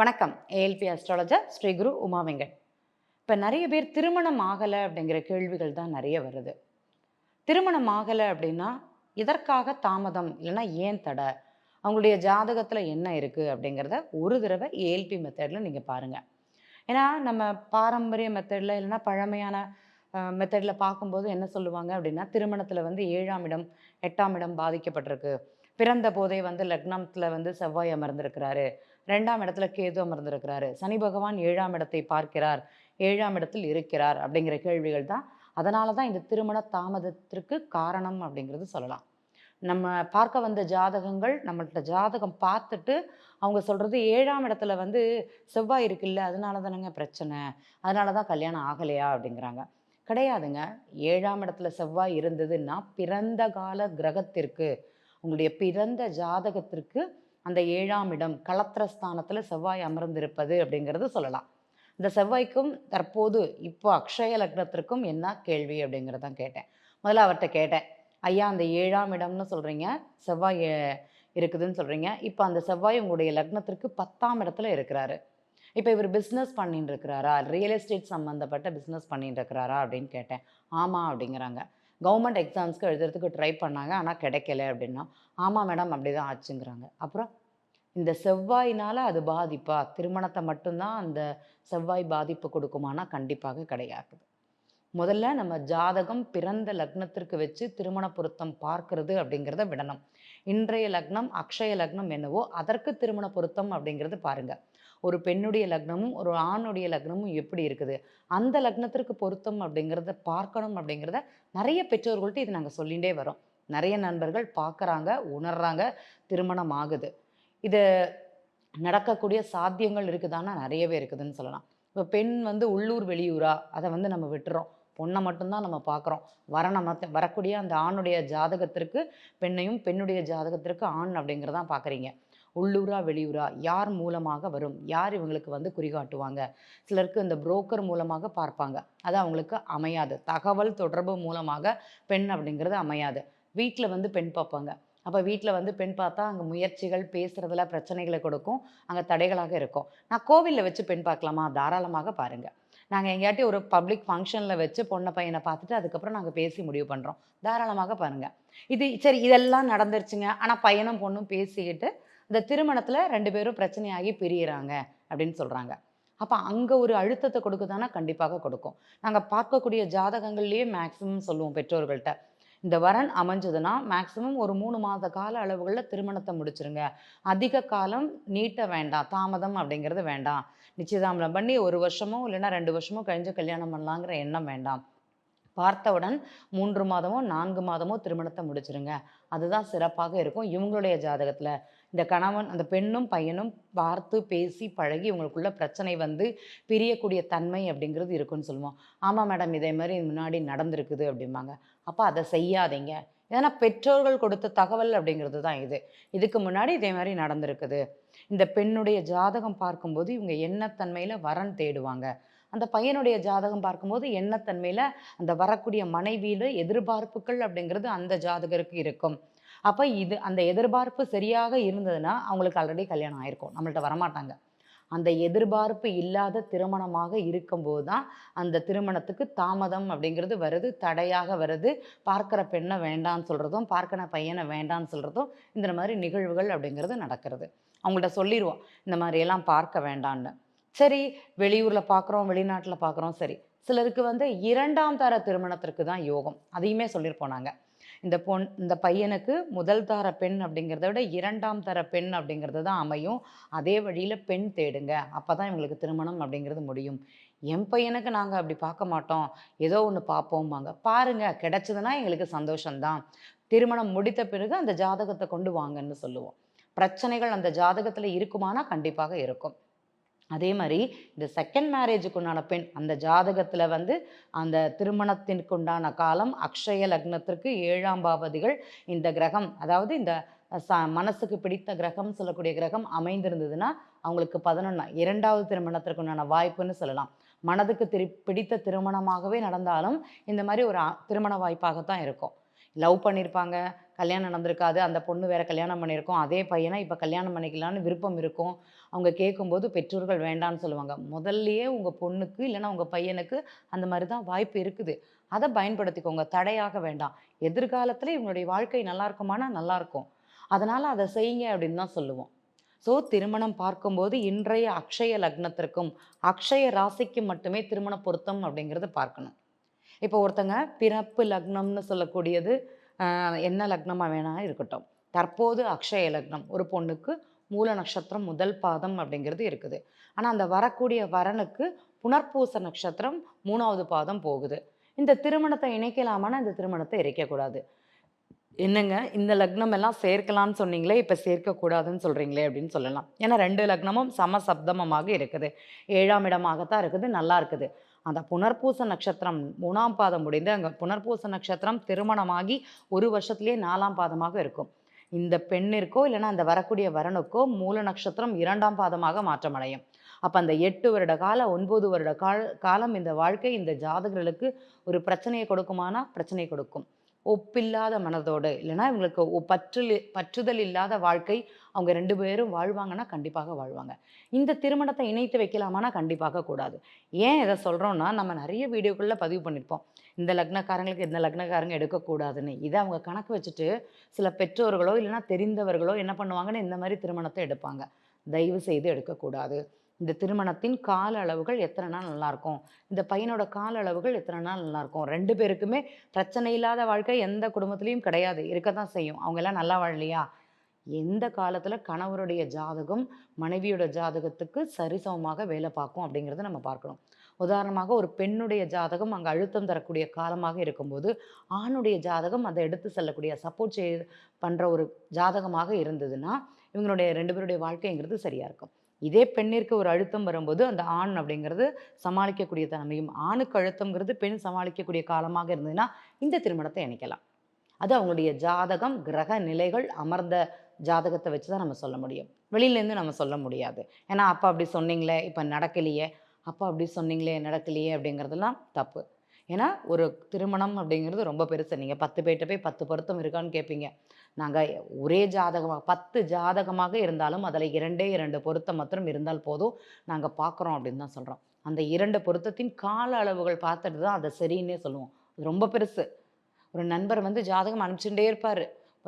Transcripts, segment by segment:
வணக்கம். ALP astrologer Shri Guru Uma Venkat. இப்போ நிறைய பேர் திருமணம் ஆகலை அப்படிங்கிற கேள்விகள் தான் நிறைய வருது. திருமணம் ஆகலை அப்படின்னா இதற்காக தாமதம்? இல்லைன்னா ஏன் தடை? அவங்களுடைய ஜாதகத்தில் என்ன இருக்குது அப்படிங்கிறத ஒரு தடவை ஏஎல்பி மெத்தடில் நீங்கள் பாருங்கள் ஏன்னா நம்ம பாரம்பரிய மெத்தடில் இல்லைன்னா பழமையான மெத்தடில் பார்க்கும்போது என்ன சொல்லுவாங்க அப்படின்னா திருமணத்தில் வந்து ஏழாம் இடம் எட்டாம் இடம் பாதிக்கப்பட்டிருக்கு. பிறந்த போதே வந்து லக்னத்தில் வந்து செவ்வாய் அமர்ந்திருக்கிறாரு. ரெண்டாம் இடத்துல கேது அமர்ந்திருக்கிறாரு. சனி பகவான் ஏழாம் இடத்தை பார்க்கிறார். ஏழாம் இடத்தில் இருக்கிறார் அப்படிங்கிற கேள்விகள் தான். அதனால தான் இந்த திருமண தாமதத்திற்கு காரணம் அப்படிங்கிறது சொல்லலாம். நம்ம பார்க்க வந்த ஜாதகங்கள் நம்மள்ட்ட ஜாதகம் பார்த்துட்டு அவங்க சொல்கிறது ஏழாம் இடத்துல வந்து செவ்வாய் இருக்குல்ல அதனால தானேங்க பிரச்சனை. அதனால தான் கல்யாணம் ஆகலையா அப்படிங்கிறாங்க. கிடையாதுங்க. ஏழாம் இடத்துல செவ்வாய் இருந்ததுன்னா பிறந்த கால கிரகத்திற்கு உங்களுடைய பிறந்த ஜாதகத்திற்கு அந்த ஏழாம் இடம் களத்திரஸ்தானத்தில் செவ்வாய் அமர்ந்திருப்பது அப்படிங்கிறது சொல்லலாம். இந்த செவ்வாய்க்கும் தற்போது இப்போ அக்ஷய லக்னத்திற்கும் என்ன கேள்வி அப்படிங்கிறதான் கேட்டேன். முதல்ல அவர்கிட்ட கேட்டேன். ஐயா அந்த ஏழாம் இடம்னு சொல்கிறீங்க செவ்வாய் இருக்குதுன்னு சொல்கிறீங்க இப்போ அந்த செவ்வாய் உங்களுடைய லக்னத்திற்கு பத்தாம் இடத்துல இருக்கிறாரு. இப்போ இவர் பிஸ்னஸ் பண்ணிட்டு இருக்கிறாரா? ரியல் எஸ்டேட் சம்மந்தப்பட்ட பிஸ்னஸ் பண்ணிட்டு இருக்கிறாரா அப்படின்னு கேட்டேன். ஆமாம் அப்படிங்கிறாங்க. கவர்மெண்ட் எக்ஸாம்ஸ்க்கு எழுதுறதுக்கு ட்ரை பண்ணாங்க ஆனால் கிடைக்கல அப்படின்னா ஆமாம் மேடம் அப்படி தான் ஆச்சுங்கிறாங்க. அப்புறம் இந்த செவ்வாயினால் அது பாதிப்பா? திருமணத்தை மட்டும்தான் அந்த செவ்வாய் பாதிப்பு கொடுக்குமானா கண்டிப்பாக கிடையாது. முதல்ல நம்ம ஜாதகம் பிறந்த லக்னத்திற்கு வச்சு திருமண பொருத்தம் பார்க்கறது அப்படிங்கிறத விடணும். இன்றைய லக்னம் அக்ஷய லக்னம் என்னவோ அதற்கு திருமண பொருத்தம் அப்படிங்கிறது பாருங்கள் ஒரு பெண்ணுடைய லக்னமும் ஒரு ஆணுடைய லக்னமும் எப்படி இருக்குது? அந்த லக்னத்திற்கு பொருத்தம் அப்படிங்கிறத பார்க்கணும் அப்படிங்கிறத நிறைய பெற்றோர்கள்ட்ட இது நாங்கள் சொல்லிகிட்டே வரோம். நிறைய நண்பர்கள் பார்க்குறாங்க உணர்றாங்க திருமணம் ஆகுது. இது நடக்கக்கூடிய சாத்தியங்கள் இருக்குதான்னா நிறையவே இருக்குதுன்னு சொல்லலாம். இப்போ பெண் வந்து உள்ளூர் வெளியூரா? அதை வந்து நம்ம விட்டுறோம். பொண்ணை மட்டும்தான் நம்ம பார்க்குறோம். வர நம்ம வரக்கூடிய அந்த ஆணுடைய ஜாதகத்திற்கு பெண்ணையும் பெண்ணுடைய ஜாதகத்திற்கு ஆண் அப்படிங்கிறதான் பார்க்குறீங்க. உள்ளூரா வெளியூரா யார் மூலமாக வரும் யார் இவங்களுக்கு வந்து குறிகாட்டுவாங்க சிலருக்கு இந்த புரோக்கர் மூலமாக பார்ப்பாங்க. அது அவங்களுக்கு அமையாது. தகவல் தொடர்பு மூலமாக பெண் அப்படிங்கிறது அமையாது. வீட்டில் வந்து பெண் பார்ப்பாங்க. அப்போ வீட்டில் வந்து பெண் பார்த்தா அங்கே முயற்சிகள் பேசுகிறதுல பிரச்சனைகளை கொடுக்கும். அங்கே தடைகளாக இருக்கும். நான் கோவிலில் வச்சு பெண் பார்க்கலாமா? தாராளமாக பாருங்கள் நாங்கள் எங்கேயாட்டி ஒரு பப்ளிக் ஃபங்க்ஷனில் வச்சு பொண்ணை பையனை பார்த்துட்டு அதுக்கப்புறம் நாங்கள் பேசி முடிவு பண்ணுறோம் தாராளமாக பாருங்கள் இது சரி இதெல்லாம் நடந்துருச்சுங்க. ஆனால் பையனும் பொண்ணும் பேசிக்கிட்டு இந்த திருமணத்தில் ரெண்டு பேரும் பிரச்சனையாகி பிரியிறாங்க அப்படின்னு சொல்கிறாங்க அப்போ அங்கே ஒரு அழுத்தத்தை கொடுக்குதானா கண்டிப்பாக கொடுக்கும். நாங்கள் பார்க்கக்கூடிய ஜாதகங்கள்லேயே மேக்ஸிமம் சொல்லுவோம் பெற்றோர்கள்ட்ட. இந்த வரன் அமைஞ்சதுன்னா மேக்ஸிமம் ஒரு மூணு மாத கால அளவுகளில் திருமணத்தை முடிச்சிருங்க. அதிக காலம் நீட்ட வேண்டாம் தாமதம் அப்படிங்கிறது வேண்டாம். நிச்சயதாமலம் பண்ணி ஒரு வருஷமோ இல்லைன்னா ரெண்டு வருஷமோ கழிஞ்சு கல்யாணம் பண்ணலாங்கிற எண்ணம் வேண்டாம். பார்த்தவுடன் மூன்று மாதமோ நான்கு மாதமோ திருமணத்தை முடிச்சிருங்க. அதுதான் சிறப்பாக இருக்கும் இவங்களுடைய ஜாதகத்தில். இந்த கணவன் அந்த பெண்ணும் பையனும் பார்த்து பேசி பழகி இவங்களுக்குள்ள பிரச்சனை வந்து பிரியக்கூடிய தன்மை அப்படிங்கிறது இருக்குன்னு சொல்லுவோம். ஆமாம் மேடம் இதே மாதிரி முன்னாடி நடந்திருக்குது அப்படிம்பாங்க. அப்போ அதை செய்யாதீங்க. ஏன்னா பெற்றோர்கள் கொடுத்த தகவல் அப்படிங்கிறது தான் இது. இதுக்கு முன்னாடி இதே மாதிரி நடந்திருக்குது. இந்த பெண்ணுடைய ஜாதகம் பார்க்கும்போது இவங்க என்ன தன்மையில் வரன் தேடுவாங்க? அந்த பையனுடைய ஜாதகம் பார்க்கும்போது எண்ணத்தன்மையில் அந்த வரக்கூடிய மனைவியில் எதிர்பார்ப்புகள் அப்படிங்கிறது அந்த ஜாதகருக்கு இருக்கும். அப்போ இது அந்த எதிர்பார்ப்பு சரியாக இருந்ததுன்னா அவங்களுக்கு ஆல்ரெடி கல்யாணம் ஆயிருக்கும். நம்மள்ட்ட வரமாட்டாங்க. அந்த எதிர்பார்ப்பு இல்லாத திருமணமாக இருக்கும்போது தான் அந்த திருமணத்துக்கு தாமதம் அப்படிங்கிறது வருது தடையாக வருது. பார்க்குற பெண்ணை வேண்டான்னு சொல்கிறதும் பார்க்கிற பையனை வேண்டான்னு சொல்கிறதும் இந்த மாதிரி நிகழ்வுகள் அப்படிங்கிறது நடக்கிறது. அவங்கள்ட்ட சொல்லிடுவோம் இந்த மாதிரியெல்லாம் பார்க்க வேண்டான்னு சரி வெளியூரில் பார்க்குறோம் வெளிநாட்டில் பார்க்குறோம் சரி. சிலருக்கு வந்து இரண்டாம் தர திருமணத்திற்கு தான் யோகம். அதையுமே சொல்லியிருப்போம் நாங்கள் இந்த பொன் இந்த பையனுக்கு முதல் தர பெண் அப்படிங்கிறத விட இரண்டாம் தர பெண் அப்படிங்கிறது தான் அமையும். அதே வழியில் பெண் தேடுங்க. அப்போ தான் இவங்களுக்கு திருமணம் அப்படிங்கிறது முடியும். என் பையனுக்கு நாங்கள் அப்படி பார்க்க மாட்டோம். ஏதோ ஒன்று பார்ப்போம்பாங்க. பாருங்க கிடைச்சதுன்னா எங்களுக்கு சந்தோஷம்தான். திருமணம் முடித்த பிறகு அந்த ஜாதகத்தை கொண்டு வாங்கன்னு சொல்லுவோம். பிரச்சனைகள் அந்த ஜாதகத்தில் இருக்குமானா கண்டிப்பாக இருக்கும். அதே மாதிரி இந்த செகண்ட் மேரேஜுக்கு உண்டான பெண் அந்த ஜாதகத்தில் வந்து அந்த திருமணத்திற்கு உண்டான காலம் அக்ஷய லக்னத்திற்கு ஏழாம் பாவதிகள் இந்த கிரகம் அதாவது இந்த ச மனசுக்கு பிடித்த கிரகம் சொல்லக்கூடிய கிரகம் அமைந்திருந்ததுன்னா அவங்களுக்கு பதினொன்னா இரண்டாவது திருமணத்திற்கு உண்டான வாய்ப்புன்னு சொல்லலாம். மனதுக்கு திரு பிடித்த திருமணமாகவே நடந்தாலும் இந்த மாதிரி ஒரு அ- திருமண வாய்ப்பாகத்தான் இருக்கும். லவ் பண்ணியிருப்பாங்க கல்யாணம் நடந்திருக்காது. அந்த பொண்ணு வேற கல்யாணம் பண்ணியிருக்கோம். அதே பையனை இப்போ கல்யாணம் பண்ணிக்கலான்னு விருப்பம் இருக்கும். அவங்க கேட்கும்போது பெற்றோர்கள் வேண்டான்னு சொல்லுவாங்க. முதல்லையே உங்கள் பொண்ணுக்கு இல்லைன்னா உங்கள் பையனுக்கு அந்த மாதிரி தான் வாய்ப்பு இருக்குது. அதை பயன்படுத்திக்கோங்க. தடையாக வேண்டாம். எதிர்காலத்தில் இவங்களுடைய வாழ்க்கை நல்லா இருக்குமானா நல்லா இருக்கும். அதனால் அதை செய்யுங்க அப்படின்னு தான் சொல்லுவோம். ஸோ திருமணம் பார்க்கும்போது இன்றைய அக்ஷய லக்னத்திற்கும் அக்ஷய ராசிக்கும் மட்டுமே திருமண பொருத்தம் அப்படிங்கிறத பார்க்கணும். இப்போ ஒருத்தங்க பிறப்பு லக்னம்னு சொல்லக்கூடியது என்ன லக்னமாக வேணால் இருக்கட்டும். தற்போது அக்ஷய லக்னம். ஒரு பொண்ணுக்கு மூல நட்சத்திரம் முதல் பாதம் அப்படிங்கிறது இருக்குது. ஆனால் அந்த வரக்கூடிய வரனுக்கு புனர்பூச நட்சத்திரம் மூணாவது பாதம் போகுது. இந்த திருமணத்தை இணைக்கலாமான்னா இந்த திருமணத்தை இணைக்கக்கூடாது என்னங்க இந்த லக்னம் எல்லாம் சேர்க்கலாம்னு சொன்னீங்களே இப்போ சேர்க்கக்கூடாதுன்னு சொல்கிறீங்களே அப்படின்னு சொல்லலாம். ஏன்னா ரெண்டு லக்னமும் சமசப்தமமாக இருக்குது. ஏழாம் இடமாகத்தான் இருக்குது நல்லா இருக்குது. அந்த புனர்பூச நட்சத்திரம் மூணாம் பாதம் முடிந்து அங்கே புனர்பூச நட்சத்திரம் திருமணமாகி ஒரு வருஷத்துலேயே நாலாம் பாதமாக இருக்கும். இந்த பெண்ணிற்கோ இல்லைன்னா அந்த வரக்கூடிய வரனுக்கோ மூல நட்சத்திரம் இரண்டாம் பாதமாக மாற்றமடையும். அப்போ அந்த எட்டு வருட கால ஒன்பது வருட கால காலம் இந்த வாழ்க்கை இந்த ஜாதகர்களுக்கு ஒரு பிரச்சனையை கொடுக்குமானா? பிரச்சனை கொடுக்கும். ஒப்பில்லாத மனதோடு இல்லைன்னா இவங்களுக்கு ஒ- பற்றுல பற்றுதல் இல்லாத வாழ்க்கை அவங்க ரெண்டு பேரும் வாழ்வாங்கன்னா கண்டிப்பாக வாழ்வாங்க. இந்த திருமணத்தை இணைத்து வைக்கலாமானா கண்டிப்பாக கூடாது. ஏன் இதை சொல்கிறோன்னா நம்ம நிறைய வீடியோக்குள்ளே பதிவு பண்ணியிருப்போம் இந்த லக்னக்காரங்களுக்கு இந்த லக்னக்காரங்க எடுக்கக்கூடாதுன்னு. இதை அவங்க கணக்கு வச்சுட்டு சில பெற்றோர்களோ இல்லைனா தெரிந்தவர்களோ என்ன பண்ணுவாங்கன்னு இந்த மாதிரி திருமணத்தை எடுப்பாங்க. தயவு செய்து எடுக்கக்கூடாது. இந்த திருமணத்தின் கால அளவுகள் எத்தனை நாள் நல்லா இருக்கும் இந்த பையனோட கால அளவுகள் எத்தனை நாள் நல்லா இருக்கும் ரெண்டு பேருக்குமே பிரச்சனை இல்லாத வாழ்க்கை எந்த குடும்பத்துலேயும் கிடையாது. இருக்க தான் செய்யும். அவங்க எல்லாம் நல்லா வாழலையா? எந்த காலத்தில் கணவருடைய ஜாதகம் மனைவியோட ஜாதகத்துக்கு சரிசமமாக வேலை பார்க்கும் அப்படிங்கிறத நம்ம பார்க்கணும். உதாரணமாக ஒரு பெண்ணுடைய ஜாதகம் அங்கே அழுத்தம் தரக்கூடிய காலமாக இருக்கும்போது ஆணுடைய ஜாதகம் அதை எடுத்து செல்லக்கூடிய சப்போர்ட் செய் பண்ணுற ஒரு ஜாதகமாக இருந்ததுன்னா இவங்களுடைய ரெண்டு பேருடைய வாழ்க்கைங்கிறது சரியாக இருக்கும். இதே பெண்ணிற்கு ஒரு அழுத்தம் வரும்போது அந்த ஆண் அப்படிங்கிறது சமாளிக்கக்கூடிய தன்மையும் ஆணுக்கு அழுத்தங்கிறது பெண் சமாளிக்கக்கூடிய காலமாக இருந்ததுன்னா இந்த திருமணத்தை இணைக்கலாம் அது அவங்களுடைய ஜாதகம் கிரக நிலைகள் அமர்ந்த ஜாதகத்தை வச்சு தான் நம்ம சொல்ல முடியும். வெளியிலேருந்து நம்ம சொல்ல முடியாது. ஏன்னா அப்பா அப்படி சொன்னீங்களே இப்போ நடக்கலையே அப்பா அப்படி சொன்னீங்களே நடக்கலையே அப்படிங்கிறதெல்லாம் தப்பு. ஏன்னா ஒரு திருமணம் அப்படிங்கிறது ரொம்ப பெருசு. நீங்கள் பத்து பேர்கிட்ட போய் பத்து பொருத்தம் இருக்கான்னு கேட்பீங்க நாங்கள் ஒரே ஜாதகமாக பத்து ஜாதகமாக இருந்தாலும் அதில் இரண்டே இரண்டு பொருத்தம் மாத்திரம் இருந்தால் போதும். நாங்கள் பார்க்குறோம் அப்படின்னு தான் சொல்கிறோம் அந்த இரண்டு பொருத்தத்தின் கால அளவுகள் பார்த்துட்டு தான் அதை சரின்னே சொல்லுவோம். அது ரொம்ப பெருசு. ஒரு நண்பர் வந்து ஜாதகம் அனுப்பிச்சுட்டே இருப்பார்.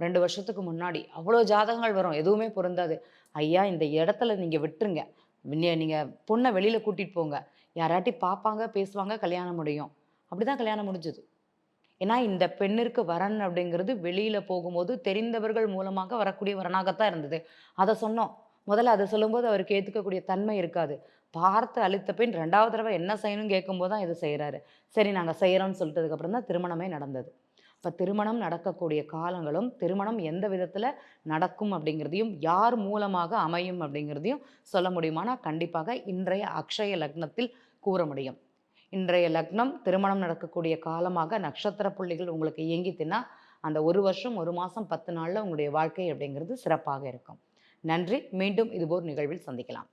ரெண்டு வருஷத்துக்கு முன்னாடி. அவ்வளோ ஜாதகங்கள் வரும். எதுவுமே பொருந்தாது. ஐயா இந்த இடத்துல நீங்கள் விட்டுருங்க. நீங்கள் பொண்ணை வெளியில் கூட்டிகிட்டு போங்க. யாராட்டி பார்ப்பாங்க பேசுவாங்க கல்யாணம் முடியும். அப்படி தான் கல்யாணம் முடிஞ்சுது. ஏன்னா இந்த பெண்ணிற்கு வரன் அப்படிங்கிறது வெளியில் போகும்போது தெரிந்தவர்கள் மூலமாக வரக்கூடிய வரனாகத்தான் இருந்தது. அதை சொன்னோம். முதல்ல அதை சொல்லும்போது அவருக்கு ஏற்றுக்கக்கூடிய தன்மை இருக்காது. பார்த்து அழுத்த பெண் ரெண்டாவது தடவை என்ன செய்யணும்னு கேட்கும்போது தான் இதை செய்கிறாரு சரி நாங்கள் செய்கிறோம்னு சொல்லிட்டதுக்கப்புறம் தான் திருமணமே நடந்தது. இப்போ திருமணம் நடக்கக்கூடிய காலங்களும் திருமணம் எந்த விதத்தில் நடக்கும் அப்படிங்கிறதையும் யார் மூலமாக அமையும் அப்படிங்கிறதையும் சொல்ல முடியுமானா கண்டிப்பாக இன்றைய அக்ஷய லக்னத்தில் கூற முடியும். இன்றைய லக்னம் திருமணம் நடக்கக்கூடிய காலமாக நட்சத்திர புள்ளிகள் உங்களுக்கு இயங்கித்துன்னா அந்த ஒரு வருஷம் ஒரு மாதம் பத்து நாளில் உங்களுடைய வாழ்க்கை அப்படிங்கிறது சிறப்பாக இருக்கும். நன்றி. மீண்டும் இதுபோர் நிகழ்வில் சந்திக்கலாம்.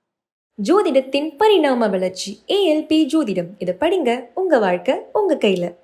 ஜோதிடத்தின் பரிணாம வளர்ச்சி ஏஎல்பி ஜோதிடம். இதை படிங்க. உங்க வாழ்க்கை உங்க கையில.